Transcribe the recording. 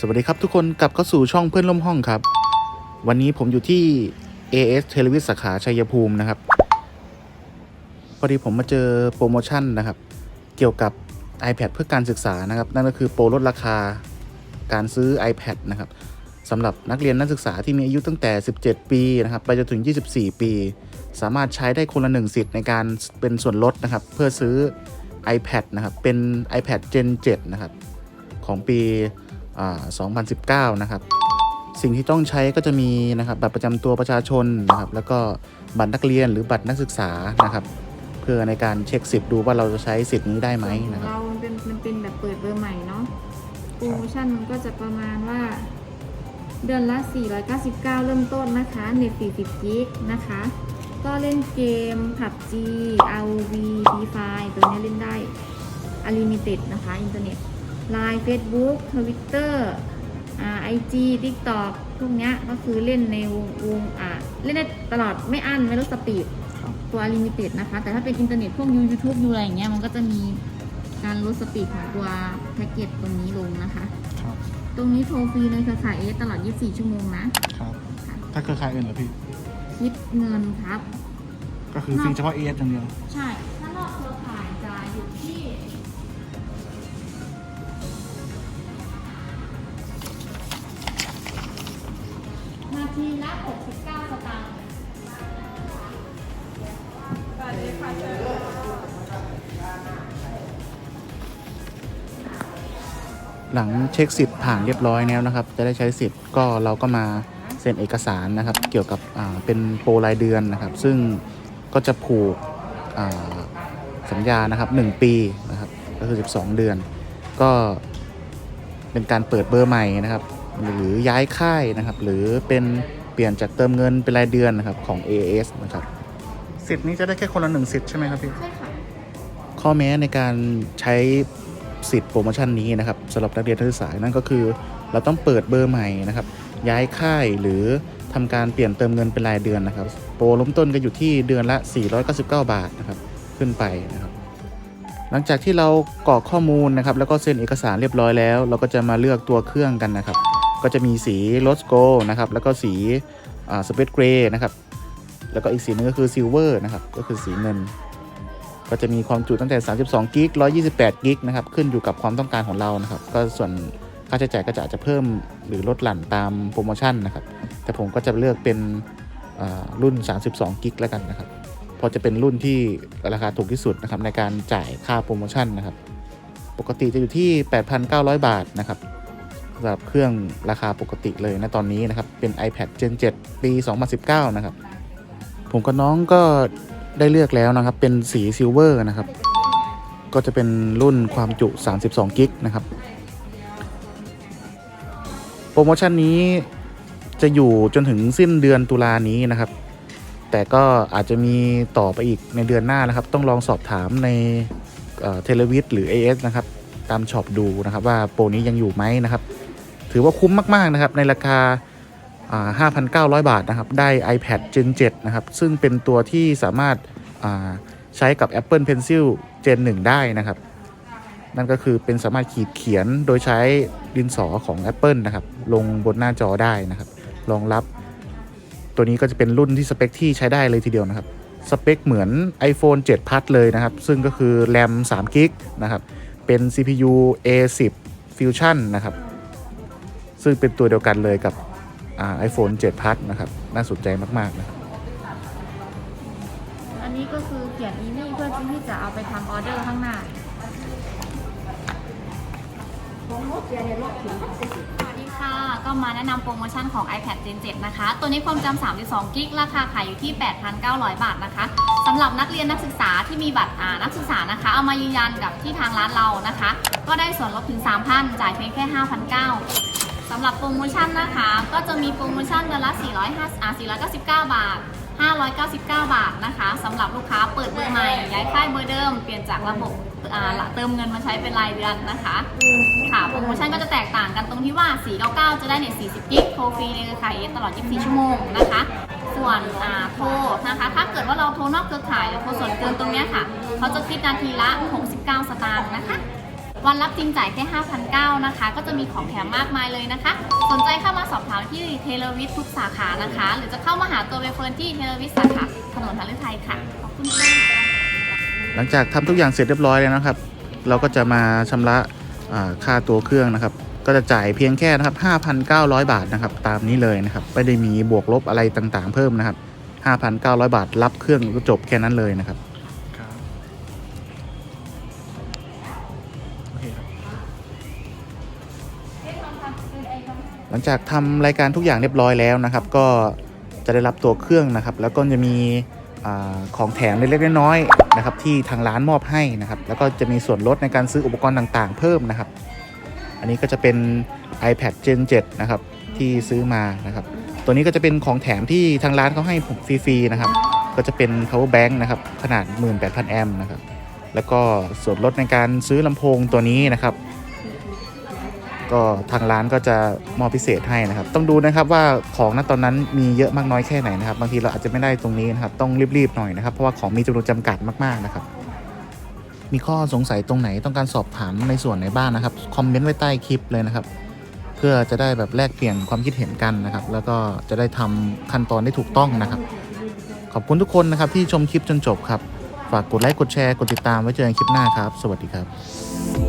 สวัสดีครับทุกคนกลับเข้าสู่ช่องเพื่อนร่วมห้องครับ วันนี้ผมอยู่ที่ AS เทเลวิสสาขาชัยภูมินะครับ พอดีผมมาเจอโปรโมชั่นนะครับ เกี่ยวกับ iPad เพื่อการศึกษานะครับ นั่นก็คือโปรลดราคาการซื้อ iPad นะครับสำหรับนักเรียนนักศึกษาที่มีอายุตั้งแต่ 17 ปีนะครับไปจนถึง 24 ปี สามารถใช้ได้คนละหนึ่งสิทธิ์ในการเป็นส่วนลดนะครับ เพื่อซื้อ iPad นะครับเป็น iPad Gen 7 นะครับ ของปี 2019 นะครับ สิ่งที่ต้องใช้ก็จะมีนะครับบัตรประจำตัวประชาชนนะครับ แล้วก็บัตรนักเรียนหรือบัตรนักศึกษานะครับ เพื่อในการเช็คสิทธิ์ดูว่าเราจะใช้สิทธิ์นี้ได้ไหมนะครับเราเป็นมันเป็นแบบเปิดเบอร์ใหม่เนาะโปรโมชั่นมันก็จะประมาณว่า เดือนละ 499 เริ่มต้นนะคะเน็ต40กิกนะคะก็เล่นเกม PUBG ROV Free Fire ตัวนี้เล่นได้ Unlimited นะคะ อินเทอร์เน็ต Line Facebook Twitter อ่า IG TikTok พวกเนี้ยก็คือเล่นในวงวงอ่าเล่นได้ตลอดไม่อั้นไม่ลดสปีดตัว Unlimited นะคะ แต่ถ้าเป็นอินเทอร์เน็ตพวก YouTube ดูอะไรอย่างเงี้ยมันก็จะมีการลดสปีดของตัวแพ็กเกจตรงนี้ลงนะคะครับตรงนี้โทรฟรีในเครือข่ายเอสตลอด 24 ชั่วโมงนะครับถ้าเครือข่ายอื่นเหรอพี่ คิดเงินครับ ก็คือฟรีเฉพาะ AS อย่างเดียว ใช่ นาทีละ69 สตางค์หลังเช็คสิทธิ์ผ่านเรียบร้อยแล้วนะครับ จะได้ใช้สิทธิ์ก็เราก็มาเซ็นเอกสารนะครับ เกี่ยวกับเป็นโปรรายเดือนนะครับ ซึ่งก็จะผูกสัญญานะครับ 1 ปีนะครับ ก็คือ 12 เดือน ก็เป็นการเปิดเบอร์ใหม่นะครับ หรือย้ายค่ายนะครับ หรือเป็นเปลี่ยนจากเติมเงินเป็นรายเดือนนะครับของ AAS นะครับ สิทธิ์นี้จะได้แค่คนละหนึ่งสิทธิ์ใช่ไหมครับพี่ ใช่ค่ะ ข้อแม้ในการใช้สิทธิ์โปรโมชั่นนี้นะครับสำหรับนักเรียนนักศึกษานั่นก็คือ เราต้องเปิดเบอร์ใหม่นะครับ ย้ายค่ายหรือทำการเปลี่ยนเติมเงินเป็นรายเดือนนะครับ โปรล้มต้นก็อยู่ที่เดือนละ 499 บาทนะครับขึ้นไปนะครับ หลังจากที่เรากรอกข้อมูลนะครับ แล้วก็เซ็นเอกสารเรียบร้อยแล้ว เราก็จะมาเลือกตัวเครื่องกันนะครับ ก็จะมีสีโรสโกนะครับ แล้วก็สีสเปซเกรย์นะครับ แล้วก็อีกสีหนึงก็คือซิลเวอร์นะครับ ก็คือสีเงิน ก็จะมีความจุตั้งแต่ 32 กิก 128 กิกนะครับ ขึ้นอยู่กับความต้องการของเรานะครับ ก็ส่วนค่าใช้จ่ายก็จะอาจจะเพิ่มหรือลดหลั่นตามโปรโมชั่นนะครับ แต่ผมก็จะเลือกเป็นรุ่น 32 กิกแล้วกันนะครับพราะจะเป็นรุ่นที่ราคาถูกที่สุดนะครับในการจ่ายค่าโปรโมชั่นนะครับ ปกติจะอยู่ที่ 8,900 บาทนะครับ สำหรับเครื่องราคาปกติเลยนะตอนนี้นะครับ เป็น iPad Gen 7 ปี 2019 นะครับ ผมกับน้องก็ได้เลือกแล้วนะครับ เป็นสีซิลเวอร์นะครับ ก็จะเป็นรุ่นความจุ 32 กิกนะครับ โปรโมชั่นนี้จะอยู่จนถึงสิ้นเดือนตุลานี้นะครับ แต่ก็อาจจะมีต่อไปอีกในเดือนหน้านะครับ ต้องลองสอบถามในเทเลวิ t หรือ AS นะครับ ตามช็อปดูนะครับว่าโปรนี้ยังอยู่ไหมนะครับ ถือว่าคุ้มมาก ๆ นะครับ ในราคาอ่า5,900 บาทนะครับ ได้ iPad Gen 7 นะครับ ซึ่งเป็นตัวที่สามารถาใช้กับ Apple Pencil Gen 1 ได้นะครับ นั่นก็คือเป็นสามารถขีดเขียนโดยใช้ดินสอของ Apple นะครับ ลงบนหน้าจอได้นะครับ รองรับ ตัวนี้ก็จะเป็นรุ่นที่สเปคที่ใช้ได้เลยทีเดียวนะครับ สเปคเหมือน iPhone 7 Plus เลยนะครับ ซึ่งก็คือ RAM 3 g b นะครับ เป็น CPU A10 Fusion นะครับ ซึ่งเป็นตัวเดียวกันเลยกับไอโฟน7 Plus นะครับ น่าสนใจมากๆนะครับอันนี้ก็คือเขียนอีนี่เพื่อที่จะเอาไปทำออเดอร์ข้างหน้าสวัสดีค่ะ ก็มาแนะนำโปรโมชั่นของ iPad Gen 7 นะคะ ตัวนี้ความจำ32กิกราคาขายอยู่ที่ 8,900 บาทนะคะสำหรับนักเรียนนักศึกษาที่มีบัตรนักศึกษานะคะ เอามายืนยันกับที่ทางร้านเรานะคะ ก็ได้ส่วนลดถึง 3,000 จ่ายเพียงแค่ 5,900 สำหรับโปรโมชั่นนะคะ ก็จะมีโปรโมชั่นเดือนละ450อ่า499 บาท 599 บาทนะคะสำหรับลูกค้าเปิดเบอร์ใหม่ย้ายค่ายเบอร์เดิม เปลี่ยนจากระบบอ่าเติมเงินมาใช้เป็นรายเดือนนะคะ ค่ะ โปรโมชั่นก็จะแตกต่างกันตรงที่ว่า 499 จะได้เน็ต40 กิกโทรฟรีในเครือข่ายเอสตลอด 24 ชั่วโมงนะคะ ส่วนอ่าโทรนะคะ ถ้าเกิดว่าเราโทรนอกเครือข่ายหรือโทรส่วนเกินตรงเนี้ยค่ะ เขาจะคิดนาทีละ 69 สตางค์นะคะ วันรับจริงจ่ายแค่ 5,900 นะคะ ก็จะมีของแถมมากมายเลยนะคะ สนใจเข้ามาสอบถามที่เทเลวิททุกสาขานะคะ หรือจะเข้ามาหาตัวเบเฟิร์นที่เทเลวิทสาขาถนนทางเลือกไทยค่ะขอบคุณค่ะหลังจากทำทุกอย่างเสร็จเรียบร้อยแล้วนะครับ เราก็จะมาชำระอ่าค่าตัวเครื่องนะครับ ก็จะจ่ายเพียงแค่นะครับ 5,900 บาทนะครับ ตามนี้เลยนะครับ ไม่ได้มีบวกลบอะไรต่างๆ เพิ่มนะครับ 5,900 บาทรับเครื่องก็จบแค่นั้นเลยนะครับ หลังจากทำรายการทุกอย่างเรียบร้อยแล้วนะครับ ก็จะได้รับตัวเครื่องนะครับ แล้วก็จะมีอของแถมเล็กๆน้อยๆนะครับ ที่ทางร้านมอบให้นะครับ แล้วก็จะมีส่วนลดในการซื้ออุปกรณ์ต่างๆ เพิ่มนะครับ อันนี้ก็จะเป็น iPad Gen 7 นะครับ ที่ซื้อมานะครับ ตัวนี้ก็จะเป็นของแถมที่ทางร้านเขาให้ผมฟรีๆนะครับ ก็จะเป็น power bank นะครับ ขนาด 18,000 แอมป์นะครับ แล้วก็ส่วนลดในการซื้อลำโพงตัวนี้นะครับ ก็ทางร้านก็จะมอบพิเศษให้นะครับ ต้องดูนะครับว่าของณตอนนั้นมีเยอะมากน้อยแค่ไหนนะครับ บางทีเราอาจจะไม่ได้ตรงนี้นะครับ ต้องรีบๆหน่อยนะครับ เพราะว่าของมีจำนวนจำกัดมากๆนะครับ มีข้อสงสัยตรงไหนต้องการสอบถามในส่วนไหนบ้างนะครับ คอมเมนต์ไว้ใต้คลิปเลยนะครับ เพื่อจะได้แบบแลกเปลี่ยนความคิดเห็นกันนะครับ แล้วก็จะได้ทำขั้นตอนได้ถูกต้องนะครับ ขอบคุณทุกคนนะครับที่ชมคลิปจนจบครับ ฝากกดไลค์กดแชร์กดติดตามไว้เจอกันคลิปหน้าครับ สวัสดีครับ